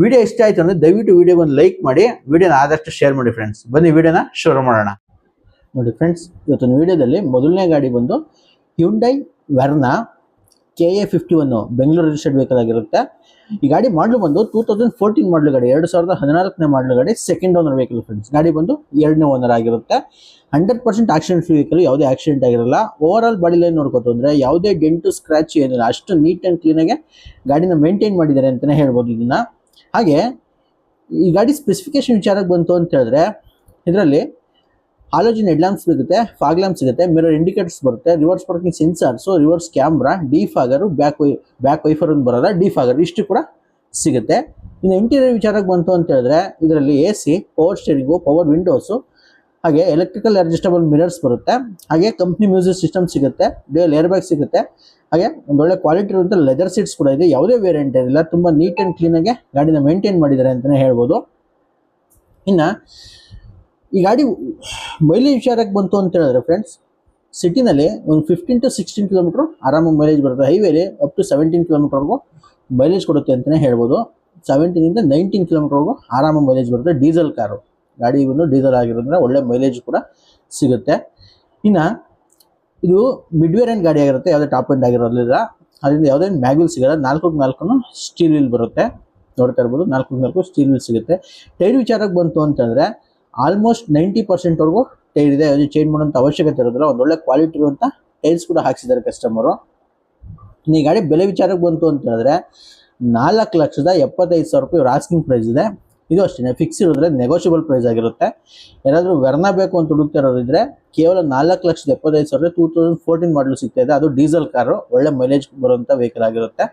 Video ಇಷ್ಟ ಆಯಿತು ಅಂದರೆ ದಯವಿಟ್ಟು ವಿಡಿಯೋ ಒಂದು ಲೈಕ್ ಮಾಡಿ, ವಿಡಿಯೋನ ಆದಷ್ಟು ಶೇರ್ ಮಾಡಿ ಫ್ರೆಂಡ್ಸ್ ಬನ್ನಿ, ವಿಡಿಯೋನ ಶುರು ಮಾಡೋಣ. ನೋಡಿ ಫ್ರೆಂಡ್ಸ್ ಇವತ್ತಿನ ವಿಡಿಯೋದಲ್ಲಿ ಮೊದಲನೇ ಗಾಡಿ ಬಂದು Hyundai Verna K A fifty one Bengaluru registered ಆಗಿರುತ್ತೆ. ಈ ಗಾಡಿ ಮಾಡಲು ಬಂದು ಟೂ ತೌಸಂಡ್ ಫೋರ್ಟೀನ್ ಮಾಡಲು ಗಾಡಿ, ಎರಡು ಸಾವಿರದ ಹದಿನಾಲ್ಕನೇ ಮಾಡಲು ಗಾಡಿ ಸೆಕೆಂಡ್ ಓನರ್ ವೆಹಿಕಲ್ ಫ್ರೆಂಡ್ಸ್ ಗಾಡಿ ಬಂದು ಎರಡನೇ ಓನರ್ ಆಗಿರುತ್ತೆ. ಹಂಡ್ರೆಡ್ ಪರ್ಸೆಂಟ್ ಆಕ್ಸಿಡೆಂಟ್ ವೆಹಿಕಲ್ ಯಾವುದೇ ಆಕ್ಸಿಡೆಂಟ್ ಆಗಿರಲ್ಲ. ಓವರ್ ಆಲ್ ಬಾಡಿ ಲೈನ್ ನೋಡ್ಕೋತು ಅಂದರೆ ಯಾವುದೇ ಡೆಂಟು ಸ್ಕ್ರಾಚ್ ಏನಿಲ್ಲ. ಅಷ್ಟು ನೀಟ್ ಆ್ಯಂಡ್ ಕ್ಲೀನಾಗೆ ಗಾಡಿನ ಮೇಂಟೈನ್ ಮಾಡಿದ್ದಾರೆ ಅಂತಲೇ ಹೇಳ್ಬೋದು ಇದನ್ನ. ಹಾಗೆ ಈ ಗಾಡಿ ಸ್ಪೆಸಿಫಿಕೇಶನ್ ವಿಚಾರಕ್ಕೆ ಬಂತು ಅಂತ ಹೇಳಿದ್ರೆ, ಇದರಲ್ಲಿ ಆಲೋಜಿನ್ ಹೆಡ್ಲ್ಯಾಂಪ್ಸ್ ಸಿಗುತ್ತೆ ಫಾಗ್ ಲ್ಯಾಂಪ್ ಸಿಗುತ್ತೆ ಮಿರರ್ ಇಂಡಿಕೇಟರ್ಸ್ ಬರುತ್ತೆ reverse parking so reverse camera defogger back Y back wiper ಒಂದು ಬರೋಲ್ಲ ಡಿ ಫಾಗರ್ ಇಷ್ಟು ಕೂಡ ಸಿಗುತ್ತೆ. ಇನ್ನು ಇಂಟೀರಿಯರ್ ವಿಚಾರಕ್ಕೆ ಬಂತು ಅಂತ ಹೇಳಿದ್ರೆ, ಇದರಲ್ಲಿ A C power steering power windows ಹಾಗೆ ಎಲೆಕ್ಟ್ರಿಕಲ್ ಅಡ್ಜಸ್ಟಬಲ್ ಮಿರರ್ಸ್ ಬರುತ್ತೆ. ಹಾಗೆ ಕಂಪ್ನಿ ಮ್ಯೂಸಿಕ್ ಸಿಸ್ಟಮ್ ಸಿಗುತ್ತೆ. ಡೇಲ್ ಏರ್ ಬ್ಯಾಗ್ ಸಿಗುತ್ತೆ. ಹಾಗೆ ಒಳ್ಳೆ ಕ್ವಾಲಿಟಿ ಇರುವಂಥ ಲೆದರ್ ಸೀಟ್ಸ್ ಕೂಡ ಇದೆ. ಯಾವುದೇ ವೇರಿಯಂಟ್ ಇರಲಿಲ್ಲ ತುಂಬ ನೀಟ್ ಆ್ಯಂಡ್ ಕ್ಲೀನಾಗಿ ಗಾಡಿನ ಮೇಂಟೈನ್ ಮಾಡಿದ್ದಾರೆ ಅಂತಲೇ ಹೇಳ್ಬೋದು. ಇನ್ನು ಈ ಗಾಡಿ ಮೈಲೇಜ್ ವಿಚಾರಕ್ಕೆ ಬಂತು ಅಂತ ಹೇಳಿದ್ರೆ ಫ್ರೆಂಡ್ಸ್ ಸಿಟಿನಲ್ಲಿ ಒಂದು ಫಿಫ್ಟೀನ್ ಟು ಸಿಕ್ಸ್ಟೀನ್ ಕಿಲೋಮೀಟ್ರ್ ಆರಾಮಾಗಿ ಮೈಲೇಜ್ ಬರುತ್ತೆ. ಹೈವೇಲಿ ಅಪ್ ಟು ಸೆವೆಂಟೀನ್ ಕಿಲೋಮೀಟರ್ವರೆಗೂ ಮೈಲೇಜ್ ಕೊಡುತ್ತೆ ಅಂತಲೇ ಹೇಳ್ಬೋದು. ಸೆವೆಂಟೀನಿಂದ ನೈನ್ಟೀನ್ ಕಿಲೋಮೀಟರ್ವರೆಗೂ ಆರಾಮಾಗಿ ಮೈಲೇಜ್ ಬರುತ್ತೆ. ಡೀಸೆಲ್ ಕಾರು ಗಾಡಿ ಇವನು ಡೀಸೆಲ್ ಆಗಿರೋದ್ರಿಂದ ಒಳ್ಳೆ ಮೈಲೇಜ್ ಕೂಡ ಸಿಗುತ್ತೆ. ಇನ್ನು ಇದು ಮಿಡ್ ವೇರಿಯಂಟ್ ಗಾಡಿ ಆಗಿರುತ್ತೆ, ಯಾವುದೇ ಟಾಪ್ ಎಂಡ್ ಆಗಿರೋದ್ರಿಂದ ಅದರಿಂದ ಯಾವುದೇ ಮ್ಯಾಗ್ವಿಲ್ ಸಿಗಲ್ಲ ನಾಲ್ಕು ನಾಲ್ಕು ಸ್ಟೀಲ್ ವೀಲ್ ಬರುತ್ತೆ. ನೋಡ್ತಾ ಇರ್ಬೋದು ನಾಲ್ಕು ನಾಲ್ಕು ಸ್ಟೀಲ್ ವೀಲ್ ಸಿಗುತ್ತೆ. ಟೈರ್ ವಿಚಾರಕ್ಕೆ ಬಂತು ಅಂತಂದರೆ ಆಲ್ಮೋಸ್ಟ್ ನೈಂಟಿ ಪರ್ಸೆಂಟ್ವರೆಗೂ ಟೈರ್ ಇದೆ. ಯಾವುದೇ ಚೇಂಜ್ ಮಾಡೋಂಥ ಅವಶ್ಯಕತೆ ಇರೋದಿಲ್ಲ. ಒಂದೊಳ್ಳೆ ಕ್ವಾಲಿಟಿ ಇರುವಂಥ ಟೈರ್ಸ್ ಕೂಡ ಹಾಕ್ಸಿದ್ದಾರೆ ಕಸ್ಟಮರು ಇನ್ನು ಈ ಗಾಡಿ ಬೆಲೆ ವಿಚಾರಕ್ಕೆ ಬಂತು ಅಂತ ಹೇಳಿದ್ರೆ ನಾಲ್ಕು ಲಕ್ಷದ ಎಪ್ಪತ್ತೈದು ಸಾವಿರ ರೂಪಾಯಿ ಆಸ್ಕಿಂಗ್ ಪ್ರೈಸ್ ಇದೆ. ಇದು ಅಷ್ಟೇ ಫಿಕ್ಸ್ ಇರೋದ್ರೆ ನೆಗೋಷಿಯಬಲ್ ಪ್ರೈಸ್ ಆಗಿರುತ್ತೆ. ಏನಾದರೂ ವೆರ್ನ ಬೇಕು ಅಂತ ಹುಡುಕ್ತಾ ಇರೋದಿದ್ರೆ ಕೇವಲ ನಾಲ್ಕು ಲಕ್ಷದ ಎಪ್ಪತ್ತೈದು ಸಾವಿರ ಟೂ ತೌಸಂಡ್ ಫೋರ್ಟೀನ್ ಮಾಡಲು ಸಿಗ್ತಾ ಇದೆ. ಅದು ಡೀಸೆಲ್ ಕಾರು ಒಳ್ಳೆ ಮೈಲೇಜ್ ಬರುವಂಥ ವೆಹಿಕಲ್ ಆಗಿರುತ್ತೆ.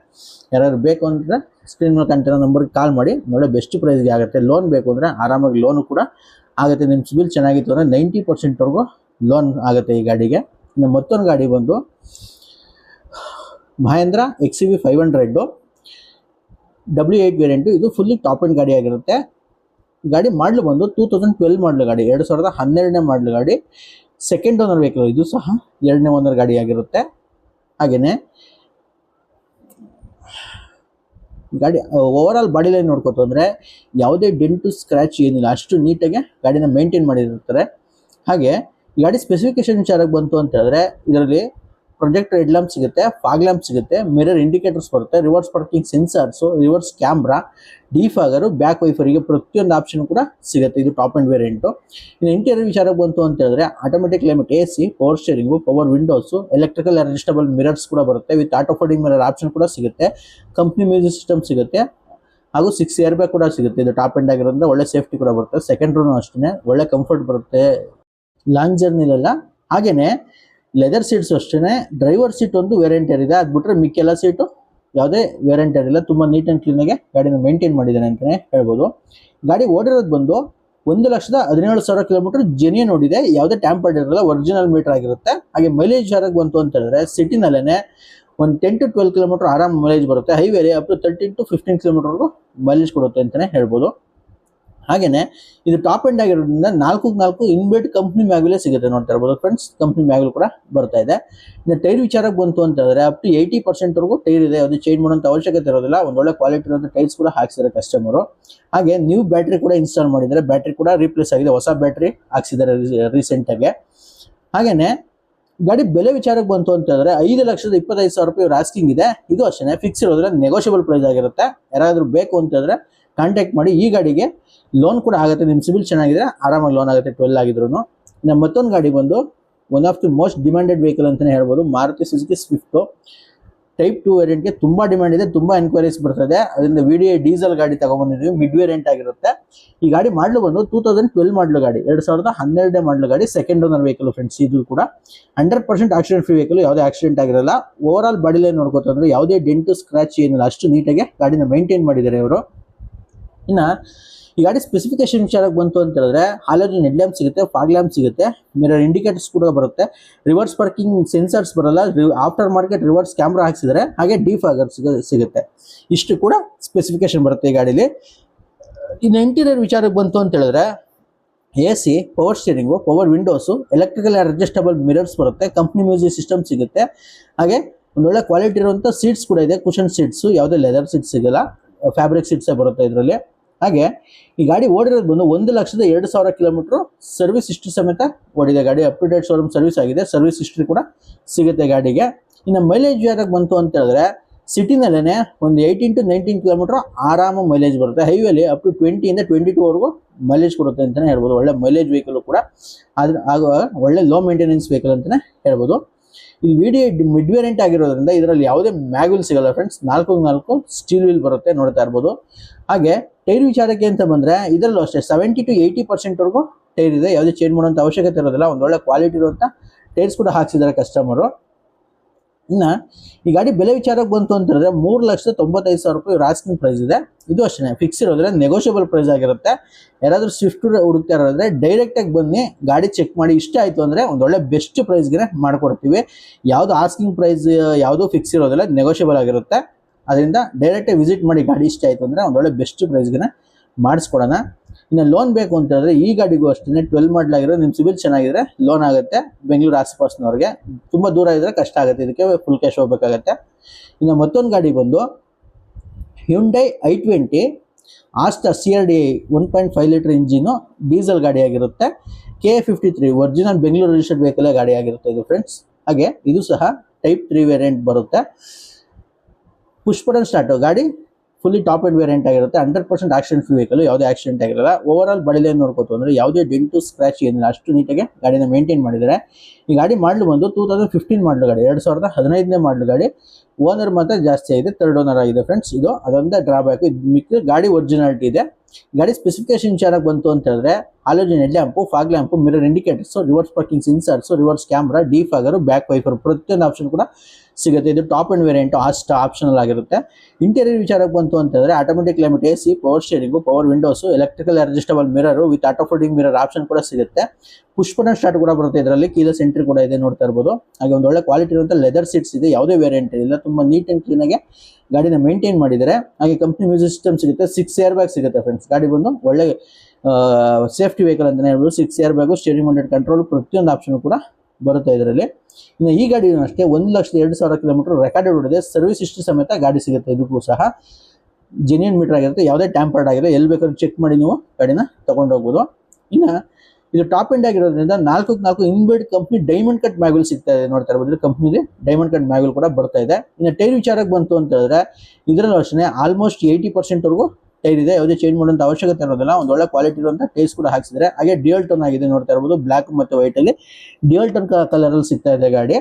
ಯಾರಾದ್ರು ಬೇಕು ಅಂದರೆ ಸ್ಕ್ರೀನ್ ಮೇಲೆ ಕಂಟಿರೋ ನಂಬರ್ಗೆ ಕಾಲ್ ಮಾಡಿ. ಒಳ್ಳೆ ಬೆಸ್ಟ್ ಪ್ರೈಸ್ಗೆ ಆಗುತ್ತೆ. ಲೋನ್ ಬೇಕು ಅಂದರೆ ಆರಾಮಾಗಿ ಲೋನು ಕೂಡ ಆಗುತ್ತೆ. ನಿಮ್ಮ ಸಿಬಿಲ್ ಚೆನ್ನಾಗಿತ್ತು ಅಂದರೆ ನೈಂಟಿ ಪರ್ಸೆಂಟ್ವರೆಗೂ ಲೋನ್ ಆಗುತ್ತೆ ಈ ಗಾಡಿಗೆ. ಇನ್ನು ಮತ್ತೊಂದು ಗಾಡಿ ಬಂದು Mahindra X V five hundred W eight variant ಇದು ಫುಲ್ಲಿ ಟಾಪ್ ಆ್ಯಂಡ್ ಗಾಡಿ ಆಗಿರುತ್ತೆ. ಗಾಡಿ ಮಾಡಲು ಬಂದು ಟೂ ತೌಸಂಡ್ ಟ್ವೆಲ್ ಮಾಡಲು ಗಾಡಿ, ಎರಡು ಸಾವಿರದ ಹನ್ನೆರಡನೇ ಮಾಡಲು ಗಾಡಿ. ಸೆಕೆಂಡ್ ಓನರ್ ವೆಹಿಕಲ್ ಇದು ಸಹ ಎರಡನೇ ಓನರ್ ಗಾಡಿ ಆಗಿರುತ್ತೆ. ಹಾಗೆಯೇ ಗಾಡಿ ಓವರ್ ಆಲ್ ಬಾಡಿ ಲೈನ್ ನೋಡ್ಕೋತು ಅಂದರೆ ಯಾವುದೇ ಡೆಂಟು ಸ್ಕ್ರ್ಯಾಚ್ ಏನಿಲ್ಲ, ಅಷ್ಟು ನೀಟಾಗಿ ಗಾಡಿನ ಮೇಂಟೈನ್ ಮಾಡಿರ್ತಾರೆ. ಹಾಗೆ ಗಾಡಿ ಸ್ಪೆಸಿಫಿಕೇಶನ್ ವಿಚಾರಕ್ಕೆ ಬಂತು ಅಂತ ಹೇಳಿದ್ರೆ ಇದರಲ್ಲಿ ಪ್ರೊಜೆಕ್ಟರ್ ಹೆಡ್ ಲ್ಯಾಂಪ್ ಸಿಗುತ್ತೆ, ಫಾಗ್ ಲ್ಯಾಂಪ್ ಸಿಗುತ್ತೆ, ಮಿರರ್ ಇಂಡಿಕೇಟರ್ಸ್ ಬರುತ್ತೆ, reverse parking sensors, reverse camera defogger back ವೈಫರಿಗೆ ಪ್ರತಿಯೊಂದು ಆಪ್ಷನ್ ಕೂಡ ಸಿಗುತ್ತೆ ಇದು ಟಾಪ್ ಆ್ಯಂಡ್ ವೇರಿಯಂಟು. ಇನ್ನು ಇಂಟೀರಿಯರ್ ವಿಚಾರಕ್ಕೆ ಬಂತು ಅಂತ ಹೇಳಿದ್ರೆ, automatic climate A C, power steering, power windows, electrical adjustable mirrors ಕೂಡ ಬರುತ್ತೆ, with auto folding mirror option ಕೂಡ ಸಿಗುತ್ತೆ, ಕಂಪ್ನಿ ಮ್ಯೂಸಿಕ್ ಸಿಸ್ಟಮ್ ಸಿಗುತ್ತೆ, ಹಾಗೂ ಸಿಕ್ಸ್ ಇಯರ್ ಬ್ಯಾಗ್ ಕೂಡ ಸಿಗುತ್ತೆ, ಇದು ಟಾಪ್ ಎಂಡ್ ಆಗಿರೋದ್ರಿಂದ ಒಳ್ಳೆ ಸೇಫ್ಟಿ ಕೂಡ ಬರುತ್ತೆ, ಸೆಕೆಂಡ್ ರೂನು ಅಷ್ಟೇ ಒಳ್ಳೆ ಕಂಫರ್ಟ್ ಬರುತ್ತೆ, ಲಾಂಗ್ ಜರ್ನಿಲೆಲ್ಲ, ಹಾಗೇನೆ ಲೆದರ್ ಸೀಟ್ಸ್ ಅಷ್ಟೇ ಡ್ರೈವರ್ ಸೀಟ್ ಒಂದು ವೇರಿಯಂಟರ್ ಇದೆ ಅದು ಬಿಟ್ರೆ ಮಿಕ್ಕೆಲ್ಲ ಸೀಟು ಯಾವುದೇ ವೇರಿಯಂಟರ್ ಇಲ್ಲ ತುಂಬ ನೀಟ್ ಆ್ಯಂಡ್ ಕ್ಲೀನಾಗೆ ಗಾಡಿನ ಮೇಂಟೈನ್ ಮಾಡಿದ್ದಾನೆ ಅಂತಲೇ ಹೇಳ್ಬೋದು. ಗಾಡಿ ಓಡಿರೋದು ಬಂದು ಒಂದು ಲಕ್ಷದ ಹದಿನೇಳು ಸಾವಿರ ಕಿಲೋಮೀಟರ್ ಜೆನ್ಯೂನ್ ನೋಡಿದೆ ಯಾವುದೇ ಟ್ಯಾಂಪರ್ಡ್ ಇರಲ್ಲ ಒರಿಜಿನಲ್ ಮೀಟರ್ ಆಗಿರುತ್ತೆ. ಹಾಗೆ ಮೈಲೇಜ್ ಯಾರಾಗಿ ಬಂತು ಅಂತ ಹೇಳಿದ್ರೆ ಸಿಟಿನಲ್ಲೇ ಒಂದು ಟೆನ್ ಟು ಟ್ವೆಲ್ ಕಿಲೋಮೀಟರ್ ಆರಾಮ್ ಮೈಲೇಜ್ ಬರುತ್ತೆ. ಹೈವೇಲಿ up to thirteen to fifteen ಕಿಲೋಮೀಟರ್ವರೆಗೂ mileage ಕೊಡುತ್ತೆ ಅಂತಲೇ ಹೇಳ್ಬೋದು. ಹಾಗೇನೆ ಇದು ಟಾಪ್ ಎಂಡ್ ಆಗಿರೋದ್ರಿಂದ ನಾಲ್ಕು ನಾಲ್ಕು ಇನ್ಬಿಲ್ಟ್ ಕಂಪ್ನಿ ಮ್ಯಾಗಲೇ ಸಿಗುತ್ತೆ ನೋಡ್ತಾ ಇರ್ಬೋದು. ಫ್ರೆಂಡ್ಸ್ ಕಂಪ್ನಿ ಮ್ಯಾಗಲ್ ಕೂಡ ಬರ್ತಾ ಇದೆ. ಇನ್ನು ಟೈರ್ ವಿಚಾರಕ್ಕೆ ಬಂತು ಅಂತ ಹೇಳಿದ್ರೆ ಅಪ್ ಟು ಏಯ್ಟಿ ಪರ್ಸೆಂಟ್ವರೆಗೂ ಟೈರ್ ಇದೆ. ಅದು ಚೇಂಜ್ ಮಾಡೋಂಥ ಅವಶ್ಯಕತೆ ಇರೋದಿಲ್ಲ. ಒಂದೊಳ್ಳೆ ಕ್ವಾಲಿಟಿ ಇರೋಂಥ ಟೈರ್ಸ್ ಕೂಡ ಹಾಕ್ಸಿದ್ದಾರೆ ಕಸ್ಟಮರು ಹಾಗೆ ನ್ಯೂ ಬ್ಯಾಟ್ರಿ ಕೂಡ ಇನ್ಸ್ಟಾಲ್ ಮಾಡಿದ್ದಾರೆ. ಬ್ಯಾಟ್ರಿ ಕೂಡ ರೀಪ್ಲೇಸ್ ಆಗಿದೆ. ಹೊಸ ಬ್ಯಾಟ್ರಿ ಹಾಕ್ಸಿದ್ದಾರೆ ರೀಸೆಂಟಾಗಿ ಹಾಗೇನೇ ಗಾಡಿ ಬೆಲೆ ವಿಚಾರಕ್ಕೆ ಬಂತು ಅಂತ ಹೇಳಿದ್ರೆ ಐದು ಲಕ್ಷದ ಇಪ್ಪತ್ತೈದು ಸಾವಿರ ರೂಪಾಯಿ ರಾಸ್ಕಿಂಗ್ ಇದೆ. ಇದು ಅಷ್ಟೇ ಫಿಕ್ಸ್ ಇರೋದ್ರೆ ನೆಗೋಷಿಯಬಲ್ ಪ್ರೈಸ್ ಆಗಿರುತ್ತೆ. ಯಾರಾದರೂ ಬೇಕು ಅಂತ ಹೇಳಿದ್ರೆ ಕಾಂಟ್ಯಾಕ್ಟ್ ಮಾಡಿ ಈ ಗಾಡಿಗೆ ಲೋನ್ ಕೂಡ ಆಗುತ್ತೆ. ನಿಮ್ಮ ಸಿಬಿಲ್ ಚೆನ್ನಾಗಿದೆ, ಆರಾಮಾಗಿ ಲೋನ್ ಆಗುತ್ತೆ ಟ್ವೆಲ್ ಆಗಿದ್ರು ಇನ್ನು ಮತ್ತೊಂದು ಗಾಡಿ ಬಂದು one of the most demanded vehicle ಅಂತಲೇ ಹೇಳ್ಬೋದು. Maruti Suzuki Swift type two ವೇರಿಯಂಟ್ಗೆ ತುಂಬಾ ಡಿಮ್ಯಾಂಡ್ ಇದೆ, ತುಂಬಾ ಎನ್ಕ್ವೈರೀಸ್ ಬರ್ತದೆ ಅದರಿಂದ ವಿ ಡಿ ಡೀಸೆಲ್ ಗಾಡಿ ತಗೊಂಡ್ಬಂದಿದ್ವಿ ಮಿಡ್ ವೇರಿಯಂಟ್ ಆಗಿರುತ್ತೆ. ಈ ಗಾಡಿ ಮಾಡಲು ಬಂದು ಟೂ ತೌಸಂಡ್ ಟ್ವೆಲ್ ಮಾಡಲು ಗಾಡಿ. ಎರಡು ಸಾವಿರದ ಹನ್ನೆರಡನೇ ಮಾಡಲು ಗಾಡಿ ಸೆಕೆಂಡ್ ಓನರ್ ವೆಹಿಕಲ್ ಫ್ರೆಂಡ್ಸ್ ಇದು ಕೂಡ hundred percent accident free vehicle ಯಾವುದೇ ಆಕ್ಸಿಡೆಂಟ್ ಆಗಿರಲ್ಲ. ಓವರ್ ಆಲ್ ಬಾಡಿಲೇ ನೋಡ್ಕೋತಂದ್ರೆ ಯಾವುದೇ ಡೆಂಟು ಸ್ಕ್ರಾಚ್ ಏನಿಲ್ಲ. ಅಷ್ಟು ನೀಟಾಗಿ ಗಾಡಿನ ಮೈಂಟೈನ್ ಮಾಡಿದ್ದಾರೆ ಇವರು. ಇನ್ನ ಈ ಗಾಡಿ ಸ್ಪೆಸಿಫಿಕೇಶನ್ ವಿಚಾರಕ್ಕೆ ಬಂತು ಅಂತ ಹೇಳಿದ್ರೆ, ಹಾಲಲ್ಲಿ ನೆಡ್ ಲ್ಯಾಂಪ್ ಸಿಗುತ್ತೆ ಫಾಗ್ ಲ್ಯಾಂಪ್ ಸಿಗುತ್ತೆ ಮಿರರ್ ಇಂಡಿಕೇಟರ್ಸ್ ಕೂಡ ಬರುತ್ತೆ. ರಿವರ್ಸ್ ಪಾರ್ಕಿಂಗ್ ಸೆನ್ಸರ್ಸ್ ಬರಲ್ಲ ಆಫ್ಟರ್ ಮಾರ್ಕೆಟ್ ರಿವರ್ಸ್ ಕ್ಯಾಮ್ರಾ ಹಾಕ್ಸಿದ್ರೆ ಹಾಗೆ ಡಿಫಾಗರ್ ಸಿಗುತ್ತೆ. ಇಷ್ಟು ಕೂಡ ಸ್ಪೆಸಿಫಿಕೇಶನ್ ಬರುತ್ತೆ ಈ ಗಾಡೀಲಿ. ಇನ್ನು ಇಂಟೀರಿಯರ್ ವಿಚಾರಕ್ಕೆ ಬಂತು ಅಂತ ಹೇಳಿದ್ರೆ A C power steering power windows electrical adjustable mirrors ಬರುತ್ತೆ ಕಂಪ್ನಿ ಮ್ಯೂಸಿಕ್ ಸಿಸ್ಟಮ್ ಸಿಗುತ್ತೆ. ಹಾಗೆ ಒಂದೊಳ್ಳೆ ಕ್ವಾಲಿಟಿ ಇರುವಂಥ ಸೀಟ್ಸ್ ಕೂಡ ಇದೆ ಕುಷನ್ ಸೀಟ್ಸು ಯಾವುದೇ ಲೆದರ್ ಸೀಟ್ಸ್ ಸಿಗಲ್ಲ ಫ್ಯಾಬ್ರಿಕ್ ಸೀಟ್ಸೇ ಬರುತ್ತೆ ಇದರಲ್ಲಿ. ಹಾಗೆ ಈ ಗಾಡಿ ಓಡಿರೋದು ಬಂದು ಒಂದು ಲಕ್ಷದ ಎರಡು ಸಾವಿರ ಕಿಲೋಮೀಟ್ರ್ ಸರ್ವಿಸ್ ಹಿಸ್ಟ್ರಿ ಸಮೇತ ಓಡಿದೆ. ಗಾಡಿ up to date showroom service ಆಗಿದೆ. ಸರ್ವಿಸ್ ಹಿಸ್ಟ್ರಿ ಕೂಡ ಸಿಗುತ್ತೆ ಗಾಡಿಗೆ. ಇನ್ನು ಮೈಲೇಜ್ ಯಾರಾಗ ಬಂತು ಅಂತ ಹೇಳಿದ್ರೆ ಸಿಟಿನಲ್ಲೇ ಒಂದು ಏಯ್ಟೀನ್ ಟು ನೈನ್ಟೀನ್ ಕಿಲೋಮೀಟರ್ ಆರಾಮ ಮೈಲೇಜ್ ಬರುತ್ತೆ. ಹೈವೇಲಿ ಅಪ್ ಟು ಟ್ವೆಂಟಿಯಿಂದ ಟ್ವೆಂಟಿ ಟೂ ವರೆಗೂ ಮೈಲೇಜ್ ಕೊಡುತ್ತೆ ಅಂತಲೇ ಹೇಳ್ಬೋದು. ಒಳ್ಳೆ ಮೈಲೇಜ್ ವೆಹಿಕಲ್ ಕೂಡ. ಅದ್ರ ಆಗ ಒಳ್ಳೆ ಲೋ ಮೇಂಟೆನೆನ್ಸ್ ವೆಹಿಕಲ್ ಅಂತಲೇ ಹೇಳ್ಬೋದು. ಇದು ವಿಡಿಯೋ ಮಿಡ್ ವೇರಿಯಂಟ್ ಆಗಿರೋದ್ರಿಂದ ಇದರಲ್ಲಿ ಯಾವುದೇ ಮ್ಯಾಗ್ವಿಲ್ ಸಿಗಲ್ಲ ಫ್ರೆಂಡ್ಸ್ ನಾಲ್ಕು ನಾಲ್ಕು ಸ್ಟೀಲ್ ವೀಲ್ ಬರುತ್ತೆ ನೋಡ್ತಾ ಇರ್ಬೋದು. ಹಾಗೆ ಟೈರ್ ವಿಚಾರಕ್ಕೆ ಅಂತ ಬಂದರೆ ಇದರಲ್ಲೂ ಅಷ್ಟೇ ಸೆವೆಂಟಿ ಟು ಏಯ್ಟಿ ಪರ್ಸೆಂಟ್ವರೆಗೂ ಟೈರ್ ಇದೆ. ಯಾವುದೇ ಚೇಂಜ್ ಮಾಡುವಂಥ ಅವಶ್ಯಕತೆ ಇರೋದಿಲ್ಲ. ಒಂದು ಒಳ್ಳೆ ಕ್ವಾಲಿಟಿ ಇರುವಂಥ ಟೈರ್ಸ್ ಕೂಡ ಹಾಕ್ಸಿದ್ದಾರೆ ಕಸ್ಟಮರು ಇನ್ನು ಈ ಗಾಡಿ ಬೆಲೆ ವಿಚಾರಕ್ಕೆ ಬಂತು ಅಂತಂದರೆ ಮೂರು ಲಕ್ಷದ ತೊಂಬತ್ತೈದು ಸಾವಿರ ರೂಪಾಯಿ ರಾಸ್ಕಿಂಗ್ ಪ್ರೈಸ್ ಇದೆ. ಇದು ಅಷ್ಟೇ ಫಿಕ್ಸ್ ಇರೋದ್ರೆ ನೆಗೋಷಿಯಬಲ್ ಪ್ರೈಸ್ ಆಗಿರುತ್ತೆ. ಯಾರಾದರೂ ಸ್ವಿಫ್ಟ್ ಹುಡುಕ್ತಾ ಇರೋದ್ರೆ ಡೈರೆಕ್ಟಾಗಿ ಬನ್ನಿ, ಗಾಡಿ ಚೆಕ್ ಮಾಡಿ ಇಷ್ಟ ಆಯಿತು ಅಂದರೆ ಒಂದು ಒಳ್ಳೆ ಬೆಸ್ಟ್ ಪ್ರೈಸ್ಗೆ ಮಾಡಿಕೊಡ್ತೀವಿ. ಯಾವುದು ಆಸ್ಕಿಂಗ್ ಪ್ರೈಸ್ ಯಾವುದು ಫಿಕ್ಸ್ ಇರೋದಿಲ್ಲ ನೆಗೋಷಿಯಬಲ್ ಆಗಿರುತ್ತೆ. ಅದರಿಂದ ಡೈರೆಕ್ಟಾಗಿ ವಿಸಿಟ್ ಮಾಡಿ ಗಾಡಿ ಇಷ್ಟ ಆಯಿತು ಅಂದರೆ ಒಂದು ಒಳ್ಳೆ ಬೆಸ್ಟ್ ಪ್ರೈಸ್ಗೆ ಮಾಡಿಸ್ಕೊಡೋಣ. ಇನ್ನು ಲೋನ್ ಬೇಕು ಅಂತ ಈ ಗಾಡಿಗೂ ಅಷ್ಟೇ ಟ್ವೆಲ್ ಮಾಡಲಾಗಿರೋ ನಿಮ್ಮ ಸಿಬಿಲ್ ಚೆನ್ನಾಗಿದ್ರೆ ಲೋನ್ ಆಗುತ್ತೆ. ಬೆಂಗಳೂರು ಆಸ್ಪಾಸ್ನವ್ರಿಗೆ ತುಂಬ ದೂರ ಇದ್ದರೆ ಕಷ್ಟ ಆಗುತ್ತೆ. ಇದಕ್ಕೆ ಫುಲ್ ಕ್ಯಾಶ್ ಹೋಗ್ಬೇಕಾಗತ್ತೆ. ಇನ್ನು ಮತ್ತೊಂದು ಗಾಡಿ ಬಂದು Hyundai i twenty Asta C R D one point five litre engine diesel ಗಾಡಿ ಆಗಿರುತ್ತೆ. K fifty three original Bengaluru registered ವೆಹಿಕಲೇ ಗಾಡಿ ಆಗಿರುತ್ತೆ ಇದು ಫ್ರೆಂಡ್ಸ್ ಹಾಗೆ ಇದು ಸಹ ಟೈಪ್ ತ್ರೀ ವೇರಿಯಂಟ್ ಬರುತ್ತೆ. ಪುಷ್ಪಡನ್ ಸ್ಟಾರ್ಟ್ ಗಾಡಿ ಫುಲ್ಲಿ ಟಾಪ್ ಅಂಡ್ ವೇರಿಯಂಟ್ ಆಗಿರುತ್ತೆ hundred percent accident free vehicle ಯಾವುದೇ ಆಕ್ಸಿಡೆಂಟ್ ಆಗಿರಲ್ಲ. ಓವರ್ ಆಲ್ ಬಡಿ ನೋಡ್ಕೋತು ಅಂದರೆ ಯಾವುದೇ ಡೆಂಟು ಸ್ಕ್ರಾಚ್ ಏನಿಲ್ಲ, ಅಷ್ಟು ನೀಟಾಗಿ ಗಾಡಿನ ಮೇಂಟೈನ್ ಮಾಡಿದ್ದಾರೆ. ಈ ಗಾಡಿ ಮಾಡಲು ಬಂದು ಟೂ ತೌಸಂಡ್ ಫಿಫ್ಟೀನ್ ಮಾಡಲು ಗಾಡಿ, ಎರಡು ಸಾವಿರದ ಹದಿನೈದನೇ ಮಾಡಲು ಗಾಡಿ. ಓನರ್ ಮಾತ್ರ ಜಾಸ್ತಿ ಆಗಿದೆ ತರ್ಡ್ ಓನರ್ ಆಗಿದೆ ಫ್ರೆಂಡ್ಸ್ ಇದು ಅದೊಂದೇ ಡ್ರಾಬ್ಯಾಕ್ ಇದು ಮಿಕ್ಕ ಗಾಡಿ ಒರಿಜಿನಾಲಿಟಿ ಇದೆ. ಗಾಡಿ ಸ್ಪೆಸಿಫಿಕೇಶನ್ ಚೆನ್ನಾಗಿ ಬಂತು ಅಂತ ಹೇಳಿದ್ರೆ halogen head lamp fog lamp mirror indicators reverse parking sensors reverse camera defogger back wiper ಪ್ರತಿಯೊಂದು ಆಪ್ಷನ್ ಕೂಡ ಸಿಗುತ್ತೆ. ಇದು ಟಾಪ್ ಅಂಡ್ ವೇರಿಯಂಟ್ ಅಷ್ಟು ಆಪ್ಷನಲ್ ಆಗಿರುತ್ತೆ. ಇಂಟೀರಿಯರ್ ವಿಚಾರಕ್ಕೆ ಬಂತು ಅಂತಂದ್ರೆ automatic climate A C power steering power windows electrical adjustable mirror with auto folding mirror option ಕೂಡ ಸಿಗುತ್ತೆ. ಪುಷ್ಪನ ಸ್ಟಾರ್ಟ್ ಕೂಡ ಬರುತ್ತೆ ಇದರಲ್ಲಿ, ಕೀಲ ಸೆಂಟ್ರಿ ಕೂಡ ಇದೆ ನೋಡ್ತಾ ಇರ್ಬೋದು. ಹಾಗೆ ಒಂದು ಒಳ್ಳೆ ಕ್ವಾಲಿಟಿ ಇರುವಂಥ ಲೆದರ್ ಸೀಟ್ಸ್ ಇದೆ, ಯಾವುದೇ ವೇರಿಯಂಟ್ ಇಲ್ಲ. ತುಂಬ ನೀಟ್ ಆ್ಯಂಡ್ ಕ್ಲೀನ್ ಆಗಿ ಗಾಡಿನ ಮೇಂಟೈನ್ ಮಾಡಿದರೆ ಹಾಗೆ ಕಂಪ್ನಿ ಮ್ಯೂಸಿಕ್ ಸಿಸ್ಟಮ್ ಸಿಗುತ್ತೆ ಸಿಕ್ಸ್ ಏರ್ ಬ್ಯಾಗ್ ಸಿಗುತ್ತೆ ಫ್ರೆಂಡ್ಸ್ ಗಾಡಿ ಬಂದು ಒಳ್ಳೆ ಸೇಫ್ಟಿ ವೆಹಿಕಲ್ ಅಂತಲೇ ಹೇಳ್ಬೋದು. Six air bag steering mounted control ಪ್ರತಿಯೊಂದು ಆಪ್ಷನ್ ಕೂಡ ಬರುತ್ತೆ ಇದರಲ್ಲಿ. ಇನ್ನು ಈ ಗಾಡಿ ಅಷ್ಟೇ ಒಂದು ಲಕ್ಷದ ಎರಡು ಸಾವಿರ ಕಿಲೋಮೀಟರ್ ರೆಕಾರ್ಡೆಡ್ ಹೊಡಿದೆ ಸರ್ವಿಸ್ ಇಷ್ಟು ಸಮೇತ ಗಾಡಿ ಸಿಗುತ್ತೆ. ಇದಕ್ಕೂ ಸಹ ಜೆನ್ಯೂನ್ ಮೀಟರ್ ಆಗಿರುತ್ತೆ. ಯಾವುದೇ ಟ್ಯಾಂಪರ್ಡ್ ಆಗಿದೆ ಎಲ್ಲಿ ಬೇಕಾದ್ರೂ ಚೆಕ್ ಮಾಡಿ ನೀವು ಗಾಡಿನ ತಗೊಂಡು ಹೋಗ್ಬೋದು. ಇನ್ನು ಇದು ಟಾಪ್ ಎಂಡ್ ಆಗಿರೋದ್ರಿಂದ ನಾಲ್ಕು ನಾಲ್ಕು inbuilt company diamond cut mag wheel ಸಿಗ್ತಾ ಇದೆ ನೋಡ್ತಾ ಇರ್ಬೋದು. ಕಂಪ್ನಿಲಿ ಡೈಮಂಡ್ ಕಟ್ ಮ್ಯಾಗುಲ್ ಕೂಡ ಬರ್ತಾ ಇದೆ. ಇನ್ನು ಟೈರ್ ವಿಚಾರಕ್ಕೆ ಬಂತು ಅಂತ ಹೇಳಿದ್ರೆ ಇದರಲ್ಲಿ ಅಷ್ಟೇ ಆಲ್ಮೋಸ್ಟ್ ಏಯ್ಟಿ ಪರ್ಸೆಂಟ್ವರೆಗೂ ಟೈರ್ ಇದೆ ಯಾವುದೇ ಚೇಂಜ್ ಮಾಡುವಂತ ಅವಶ್ಯಕತೆ ಇರೋದಿಲ್ಲ. ಒಂದು ಒಳ್ಳೆ ಕ್ವಾಲಿಟಿ ಇರುವಂತ ಟೈರ್ಸ್ ಕೂಡ ಹಾಕ್ಸಿದ್ರೆ. ಹಾಗೆ ಡಿಯಲ್ ಟೋನ್ ಆಗಿದೆ ನೋಡ್ತಾ ಇರಬಹುದು ಬ್ಲಾಕ್ ಮತ್ತು ವೈಟ್ ಅಲ್ಲಿ. ಡಿಯಲ್ ಟೋನ್ ಅಲ್ಲಿ ಸಿಗ್ತಾ ಇದೆ ಗಾಡಿ.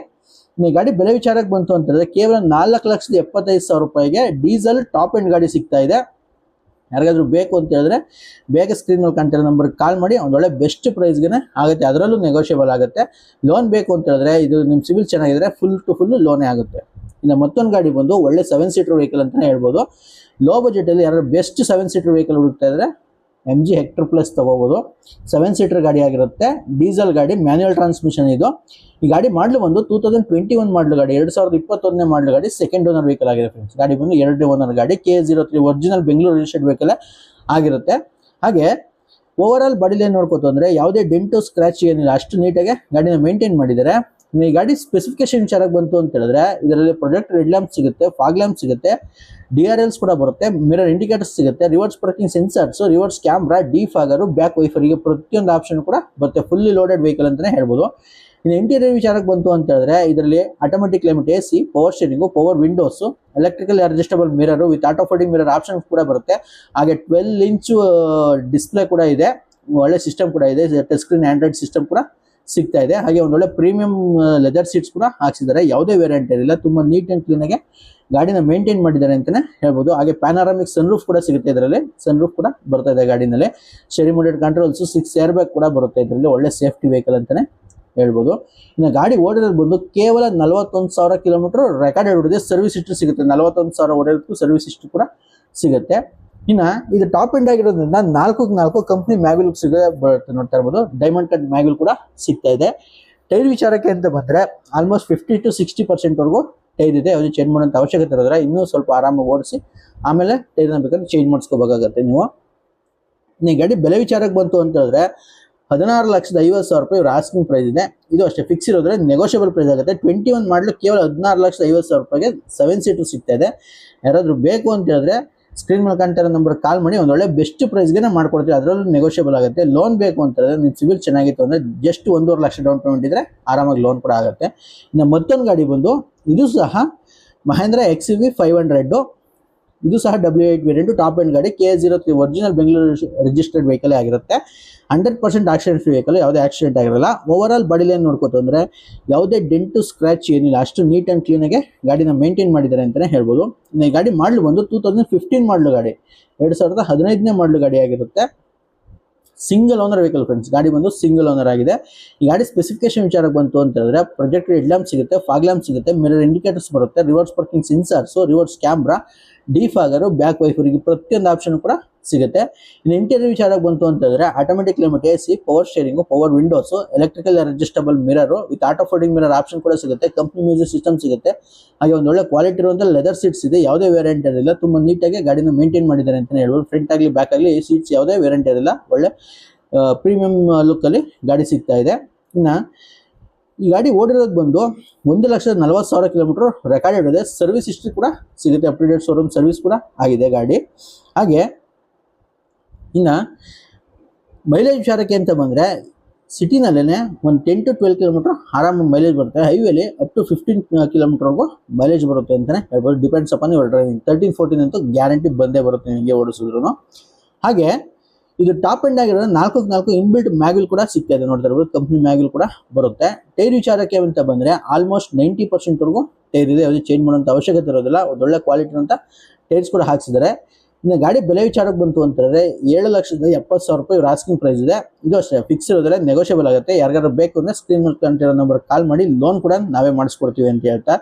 ಈ ಗಾಡಿ ಬೆಲೆ ವಿಚಾರಕ್ಕೆ ಬಂತು ಅಂತ ಹೇಳಿದ್ರೆ ಕೇವಲ ನಾಲ್ಕು ಲಕ್ಷದ ಎಪ್ಪತ್ತೈದು ಸಾವಿರ ರೂಪಾಯಿಗೆ ಡೀಸೆಲ್ ಟಾಪ್ ಎಂಡ್ ಗಾಡಿ ಸಿಗ್ತಾ ಇದೆ. ಯಾರಿಗಾದ್ರೂ ಬೇಕು ಅಂತ ಹೇಳಿದ್ರೆ ಬೇಗ ಸ್ಕ್ರೀನ್ ಮೇಲೆ ಕಾಣ್ತಿರೋ ನಂಬರ್ಗೆ ಕಾಲ್ ಮಾಡಿ ಒಂದೊಳ್ಳೆ ಬೆಸ್ಟ್ ಪ್ರೈಸ್ಗೆ ಆಗುತ್ತೆ. ಅದರಲ್ಲೂ ನೆಗೋಷಿಯಬಲ್ ಆಗುತ್ತೆ. ಲೋನ್ ಬೇಕು ಅಂತ ಹೇಳಿದ್ರೆ ಇದು ನಿಮ್ಮ ಸಿವಿಲ್ ಚೆನ್ನಾಗಿದ್ರೆ ಫುಲ್ ಟು ಫುಲ್ ಲೋನೇ ಆಗುತ್ತೆ. ಇನ್ನು ಮತ್ತೊಂದು ಗಾಡಿ ಬಂದು ಒಳ್ಳೆ ಸೆವೆನ್ ಸೀಟರ್ ವೆಹಿಕಲ್ ಅಂತಲೇ ಹೇಳ್ಬೋದು. ಲೋ ಬಜೆಟಲ್ಲಿ ಯಾರು ಬೆಸ್ಟ್ ಸೆವೆನ್ ಸೀಟರ್ ವೆಹಿಕಲ್ ಹುಡುಕ್ತಾ ಇದ್ರೆ ಎಂ ಜಿ ಹೆಕ್ಟರ್ ಪ್ಲಸ್ ತೊಗೋಬೋದು. ಸೆವೆನ್ ಸೀಟರ್ ಗಾಡಿ ಆಗಿರುತ್ತೆ. ಡೀಸೆಲ್ ಗಾಡಿ ಮ್ಯಾನ್ಯುಯಲ್ ಟ್ರಾನ್ಸ್ಮಿಷನ್ ಇದು. ಈ ಗಾಡಿ ಮಾಡಲು ಬಂದು ಟೂ ತೌಸಂಡ್ ಟ್ವೆಂಟಿ ಒನ್ ಮಾಡಲು ಗಾಡಿ, ಎರಡು ಸಾವಿರದ ಇಪ್ಪತ್ತೊಂದನೇ ಮಾಡಲು ಗಾಡಿ ಸೆಕೆಂಡ್ ಓನರ್ ವೆಹಿಕಲ್ ಆಗಿದೆ ಫ್ರೆಂಡ್ಸ್ ಗಾಡಿ ಬಂದು ಎರಡನೇ ಓನರ್ ಗಾಡಿ K zero three original Bengaluru registered vehicle ಆಗಿರುತ್ತೆ. ಹಾಗೆ ಓವರ್ ಆಲ್ ಬಾಡಿ ಲೈನ್ ನೋಡ್ಕೋತು ಅಂದರೆ ಯಾವುದೇ ಡೆಂಟು ಸ್ಕ್ರಾಚ್ ಏನಿಲ್ಲ, ಅಷ್ಟು ನೀಟಾಗಿ ಗಾಡಿನ ಮೇಂಟೈನ್ ಮಾಡಿದ್ದಾರೆ. ಈ ಗಾಡಿ ಸ್ಪೆಸಿಫಿಕೇಶನ್ ವಿಚಾರಕ್ಕೆ ಬಂತು ಅಂತ ಹೇಳಿದ್ರೆ, ಇದರಲ್ಲಿ ಪ್ರೊಜೆಕ್ಟ್ ರೆಡ್ ಲ್ಯಾಂಪ್ ಸಿಗುತ್ತೆ ಫಾಗ್ ಲ್ಯಾಂಪ್ ಸಿಗುತ್ತೆ ಡಿ ಆರ್ ಎಲ್ಸ್ ಕೂಡ ಬರುತ್ತೆ ಮಿರರ್ ಇಂಡಿಕೇಟರ್ಸ್ ಸಿಗುತ್ತೆ reverse parking sensors reverse camera defogger back ವೈಫರಿಗೆ ಪ್ರತಿಯೊಂದು ಆಪ್ಷನ್ ಕೂಡ ಬರುತ್ತೆ. ಫುಲ್ಲಿ ಲೋಡೆಡ್ ವೆಹಿಕಲ್ ಅಂತಲೇ ಹೇಳ್ಬೋದು. ಇನ್ನು ಇಂಟೀರಿಯರ್ ವಿಚಾರಕ್ಕೆ ಬಂತು ಅಂತ ಹೇಳಿದ್ರೆ, ಇದರಲ್ಲಿ automatic climate A C power steering power windows electrical adjustable mirror with auto folding mirror option ಕೂಡ ಬರುತ್ತೆ. ಹಾಗೆ ಟ್ವೆಲ್ ಇಂಚು ಡಿಸ್ಪ್ಲೇ ಕೂಡ ಇದೆ. ಒಳ್ಳೆ ಸಿಸ್ಟಮ್ ಕೂಡ ಇದೆ. ಟಚ್ ಸ್ಕ್ರೀನ್ ಆಂಡ್ರಾಯ್ಡ್ ಸಿಸ್ಟಮ್ ಕೂಡ ಸಿಗ್ತಾ ಇದೆ. ಹಾಗೆ ಒಂದೊಳ್ಳೆ ಪ್ರೀಮಿಯಂ ಲೆದರ್ ಸೀಟ್ಸ್ ಕೂಡ ಹಾಕ್ಸಿದ್ದಾರೆ. ಯಾವುದೇ ವೇರಿಯಂಟ್ ಇರಲಿಲ್ಲ ತುಂಬಾ ನೀಟ್ ಅಂಡ್ ಕ್ಲೀನ್ ಆಗಿ ಗಾಡಿನ ಮೇಂಟೈನ್ ಮಾಡಿದ್ದಾರೆ ಅಂತಾನೆ ಹೇಳ್ಬೋದು. ಹಾಗೆ ಪ್ಯಾನಾರಾಮಿಕ್ ಸನ್ರೂಫ್ ಕೂಡ ಸಿಗುತ್ತೆ ಇದರಲ್ಲಿ. ಸನ್ರೂಫ್ ಕೂಡ ಬರ್ತಾ ಇದೆ ಗಾಡಿನಲ್ಲಿ. ಶೆರಿ mounted controls six air bag ಕೂಡ ಬರುತ್ತೆ ಇದರಲ್ಲಿ. ಒಳ್ಳೆ ಸೇಫ್ಟಿ ವೆಹಿಕಲ್ ಅಂತಾನೆ ಹೇಳ್ಬೋದು. ಇನ್ನು ಗಾಡಿ ಓಡಿರೋದು ಬಂದು ಕೇವಲ ನಲವತ್ತೊಂದು ಸಾವಿರ ಕಿಲೋಮೀಟರ್ ರೆಕಾರ್ಡ್ ಹೊಡಿದೆ ಸರ್ವಿಸ್ ಇಷ್ಟು ಸಿಗುತ್ತೆ. ನಲವತ್ತೊಂದು ಸಾವಿರ ಓಡಿರೋದಕ್ಕೂ ಸರ್ವಿಸ್ ಇಷ್ಟು ಕೂಡ ಸಿಗುತ್ತೆ. ಇನ್ನ ಇದು ಟಾಪ್ ಎಂಡ್ ಆಗಿರೋದ್ರಿಂದ ನಾಲ್ಕು ನಾಲ್ಕು ಕಂಪ್ನಿ ಮ್ಯಾಗ್ವಿಲ್ ಸಿಗ ಬರುತ್ತೆ ನೋಡ್ತಾ ಇರ್ಬೋದು. ಡೈಮಂಡ್ ಕಟ್ ಮ್ಯಾಗ್ವಿಲ್ ಕೂಡ ಸಿಗ್ತಾ ಇದೆ. ಟೈರ್ ವಿಚಾರಕ್ಕೆ ಅಂತ ಬಂದರೆ almost fifty to sixty percent ವರೆಗೂ ಟೈರ್ ಇದೆ. ಯಾವುದೇ ಚೇಂಜ್ ಮಾಡೋಂಥ ಅವಶ್ಯಕತೆ ಇರೋದ್ರೆ ಇನ್ನೂ ಸ್ವಲ್ಪ ಆರಾಮಾಗಿ ಓಡಿಸಿ ಆಮೇಲೆ ಟೈರ್ನ ಬೇಕಾದ್ರೆ ಚೇಂಜ್ ಮಾಡಿಸ್ಕೋಬೇಕಾಗತ್ತೆ ನೀವು. ನೀವು ಗಾಡಿ ಬೆಲೆ ವಿಚಾರಕ್ಕೆ ಬಂತು ಅಂತ ಹೇಳಿದ್ರೆ ಹದಿನಾರು ಲಕ್ಷದ ಐವತ್ತು ಸಾವಿರ ರೂಪಾಯಿ ಇವ್ರ ಆಸ್ಕಿಂಗ್ ಪ್ರೈಸ್ ಇದೆ. ಇದು ಅಷ್ಟೇ ಫಿಕ್ಸ್ ಇರೋದ್ರೆ ನೆಗೋಷಿಯಬಲ್ ಪ್ರೈಸ್ ಆಗುತ್ತೆ. ಟ್ವೆಂಟಿ ಒನ್ ಮಾಡಲು ಕೇವಲ ಹದಿನಾರು ಲಕ್ಷದ ಐವತ್ತು ಸಾವಿರ ರೂಪಾಯಿಗೆ ಸೆವೆನ್ ಸೀಟು ಸಿಗ್ತಾ ಇದೆ. ಯಾರಾದರೂ ಬೇಕು ಅಂತ ಹೇಳಿದ್ರೆ ಸ್ಕ್ರೀನ್ ಮೇಲೆ ಇರೋ ನಂಬರ್ ಕಾಲ್ ಮಾಡಿ ಒಂದೊಳ್ಳೆ ಬೆಸ್ಟ್ ಪ್ರೈಸ್ಗೆ ಮಾಡ್ಕೊಡ್ತೀವಿ. ಅದರಲ್ಲೂ ನೆಗೋಷಿಯಬಲ್ ಆಗುತ್ತೆ. ಲೋನ್ ಬೇಕು ಅಂತ ಹೇಳಿದ್ರೆ ನಿಮ್ಮ ಸಿವಿಲ್ ಚೆನ್ನಾಗಿತ್ತು ಅಂದರೆ ಜಸ್ಟ್ ಒಂದೂವರೆ ಲಕ್ಷ ಡೌನ್ ಪೇಮೆಂಟ್ ಇದ್ದರೆ ಆರಾಮಾಗಿ ಲೋನ್ ಕೂಡ ಆಗುತ್ತೆ. ಇನ್ನು ಮತ್ತೊಂದು ಗಾಡಿ ಬಂದು, ಇದು ಸಹ Mahindra X V five hundred ಇದು ಸಹ W eight variant top end ಗಾಡಿ K zero three original Bengaluru registered vehicle ಆಗಿರುತ್ತೆ. Hundred percent accident free vehicle ಯಾವುದೇ ಆಕ್ಸಿಡೆಂಟ್ ಆಗಿರಲ್ಲ. ಓವರ್ ಆಲ್ ಬಾಡಿ ಲೈನ್ ನೋಡ್ಕೋತು ಅಂದರೆ ಯಾವುದೇ ಡೆಂಟು ಸ್ಕ್ರಾಚ್ ಏನಿಲ್ಲ. ಅಷ್ಟು ನೀಟ್ ಆ್ಯಂಡ್ ಕ್ಲೀನಾಗೆ ಗಾಡಿನ ಮೇಂಟೈನ್ ಮಾಡಿದ್ದಾರೆ ಅಂತಲೇ ಹೇಳ್ಬೋದು. ಈ ಗಾಡಿ ಮಾಡಲು ಬಂದು ಟೂ ತೌಸಂಡ್ ಫಿಫ್ಟೀನ್ ಮಾಡಲು ಗಾಡಿ. ಎರಡು ಸಾವಿರದ ಹದಿನೈದನೇ ಮಾಡಲು ಗಾಡಿ ಆಗಿರುತ್ತೆ. ಸಿಂಗಲ್ ಓನರ್ ವೆಹಿಕಲ್ ಫ್ರೆಂಡ್ಸ್ ಗಾಡಿ ಬಂದು ಸಿಂಗಲ್ ಓನರ್ ಆಗಿದೆ. ಈ ಗಾಡಿ ಸ್ಪೆಸಿಫಿಕೇಶನ್ ವಿಚಾರಕ್ಕೆ ಬಂತು ಅಂತ ಹೇಳಿದ್ರೆ ಪ್ರೊಜೆಕ್ಟ್ ಹೆಡ್ ಲ್ಯಾಂಪ್ ಸಿಗುತ್ತೆ ಫಾಗ್ ಲ್ಯಾಂಪ್ ಸಿಗುತ್ತೆ ಮಿರರ್ ಇಂಡಿಕೇಟರ್ಸ್ ಬರುತ್ತೆ reverse parking sensors reverse camera defogger back ವೈಫರಿಗೆ ಪ್ರತಿಯೊಂದು ಆಪ್ಷನ್ ಕೂಡ ಸಿಗುತ್ತೆ. ಇನ್ನು ಇಂಟೀರಿಯರ್ ವಿಚಾರಕ್ಕೆ ಬಂತು ಅಂತಂದ್ರೆ automatic climate A C power steering power windows electrical adjustable mirror with auto folding mirror option ಕೂಡ ಸಿಗುತ್ತೆ. ಕಂಪ್ನಿ ಮ್ಯೂಸಿಕ್ ಸಿಸ್ಟಮ್ ಸಿಗುತ್ತೆ. ಹಾಗೆ ಒಂದು ಒಳ್ಳೆ ಕ್ವಾಲಿಟಿ ಇರುವಂಥ ಲೆದರ್ ಸೀಟ್ಸ್ ಇದೆ. ಯಾವುದೇ ವೇರಿಯಂಟ್ ಇರಲಿಲ್ಲ. ತುಂಬ ನೀಟಾಗಿ ಗಾಡಿನ ಮೇಂಟೈನ್ ಮಾಡಿದ್ದಾರೆ ಅಂತಲೇ ಹೇಳ್ಬೋದು. ಫ್ರಂಟ್ ಆಗಲಿ ಬ್ಯಾಕ್ ಆಗಲಿ ಸೀಟ್ಸ್ ಯಾವುದೇ ವೇರಿಯಂಟ್ ಇರಲಿಲ್ಲ. ಒಳ್ಳೆ ಪ್ರೀಮಿಯಂ ಲುಕ್ಕಲ್ಲಿ ಗಾಡಿ ಸಿಗ್ತಾ ಇದೆ. ಇನ್ನು ಈ ಗಾಡಿ ಓಡಿರೋದು ಬಂದು ಒಂದು ಲಕ್ಷದ ನಲವತ್ತು ಸಾವಿರ ಕಿಲೋಮೀಟರ್ ರೆಕಾರ್ಡೆಡ್ ಇದೆ ಸರ್ವಿಸ್ ಹಿಸ್ಟ್ರಿ ಕೂಡ ಸಿಗುತ್ತೆ ಅಪ್ಡೇಟೆಡ್ ಶೋರೂಮ್ ಸರ್ವಿಸ್ ಕೂಡ ಆಗಿದೆ ಗಾಡಿ. ಹಾಗೆ ಇನ್ನು ಮೈಲೇಜ್ ವಿಚಾರಕ್ಕೆ ಅಂತ ಬಂದರೆ ಸಿಟಿನಲ್ಲೇ ಒಂದು ಟೆನ್ ಟು ಟ್ವೆಲ್ ಕಿಲೋಮೀಟರ್ ಆರಾಮ ಮೈಲೇಜ್ ಬರುತ್ತೆ. ಹೈವೇಲಿ ಅಪ್ ಟು ಫಿಫ್ಟೀನ್ ಕಿಲೋಮೀಟ್ರ್ವರೆಗೂ ಮೈಲೇಜ್ ಬರುತ್ತೆ ಅಂತಲೇ ಹೇಳ್ಬೋದು. Depends upon your driving thirteen fourteen ಅಂತೂ ಗ್ಯಾರಂಟಿ ಬಂದೇ ಬರುತ್ತೆ ನಿಮಗೆ ಓಡಿಸಿದ್ರು ಹಾಗೆ ಇದು ಟಾಪ್ ಎಂಡ್ ಆಗಿರೋದು ನಾಲ್ಕು ನಾಲ್ಕು ಇನ್ಬಿಲ್ಟ್ ಮ್ಯಾಗಿಲ್ ಕೂಡ ಸಿಗ್ತಾ ಇದೆ ನೋಡ್ತಾ ಇರ್ಬೋದು. ಕಂಪ್ನಿ ಮ್ಯಾಗಿಲ್ ಕೂಡ ಬರುತ್ತೆ. ಟೈರ್ ವಿಚಾರಕ್ಕೆ ಅಂತ ಬಂದ್ರೆ ಆಲ್ಮೋಸ್ಟ್ ನೈಂಟಿ ಪರ್ಸೆಂಟ್ವರೆಗೂ ಟೈರ್ ಇದೆ. ಯಾವುದೇ ಚೇಂಜ್ ಮಾಡುವಂತ ಅವಶ್ಯಕತೆ ಇರೋದಿಲ್ಲ. ಒಳ್ಳೆ ಕ್ವಾಲಿಟಿ ಅಂತ ಟೈರ್ಸ್ ಕೂಡ ಹಾಕ್ಸಿದ್ದಾರೆ. ಇನ್ನು ಗಾಡಿ ಬೆಲೆ ವಿಚಾರಕ್ಕೆ ಬಂತು ಅಂತಂದರೆ ಏಳು ಲಕ್ಷದ ಎಪ್ಪತ್ತು ಸಾವಿರ ರೂಪಾಯಿ ಇವ್ರ ಆಸ್ಕಿಂಗ್ ಪ್ರೈಸ್ ಇದೆ. ಇದು ಅಷ್ಟೇ ಫಿಕ್ಸ್ ಇರೋದ್ರೆ ನೆಗೋಷಿಯಬಲ್ ಆಗುತ್ತೆ. ಯಾರಿಗಾದ್ರು ಬೇಕು ಅಂದರೆ ಸ್ಕ್ರೀನ್ ಮೇಲೆ ಕಂಟಿರೋ ನಂಬರ್ ಕಾಲ್ ಮಾಡಿ ಲೋನ್ ಕೂಡ ನಾವೇ ಮಾಡಿಸ್ಕೊಡ್ತೀವಿ ಅಂತ ಹೇಳ್ತಾ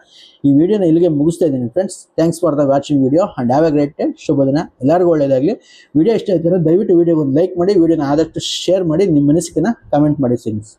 ಈ ವಿಡಿಯೋನ ಇಲ್ಲಿಗೆ ಮುಗಿಸ್ತಾ ಇದ್ದೀನಿ friends thanks for the watching video and have a great day ಶುಭ ದಿನ. ಎಲ್ಲರಿಗೂ ಒಳ್ಳೆಯದಾಗಲಿ ವಿಡಿಯೋ ಇಷ್ಟ ಆಯ್ತಾರೆ ದಯವಿಟ್ಟು ವಿಡಿಯೋ ಒಂದು ಲೈಕ್ ಮಾಡಿ ವಿಡಿಯೋನ ಆದಷ್ಟು ಶೇರ್ ಮಾಡಿ, ನಿಮ್ಮ ಮನಸ್ಸಿಗೆ ಕಮೆಂಟ್ ಮಾಡಿ ಫ್ರೆಂಡ್ಸ್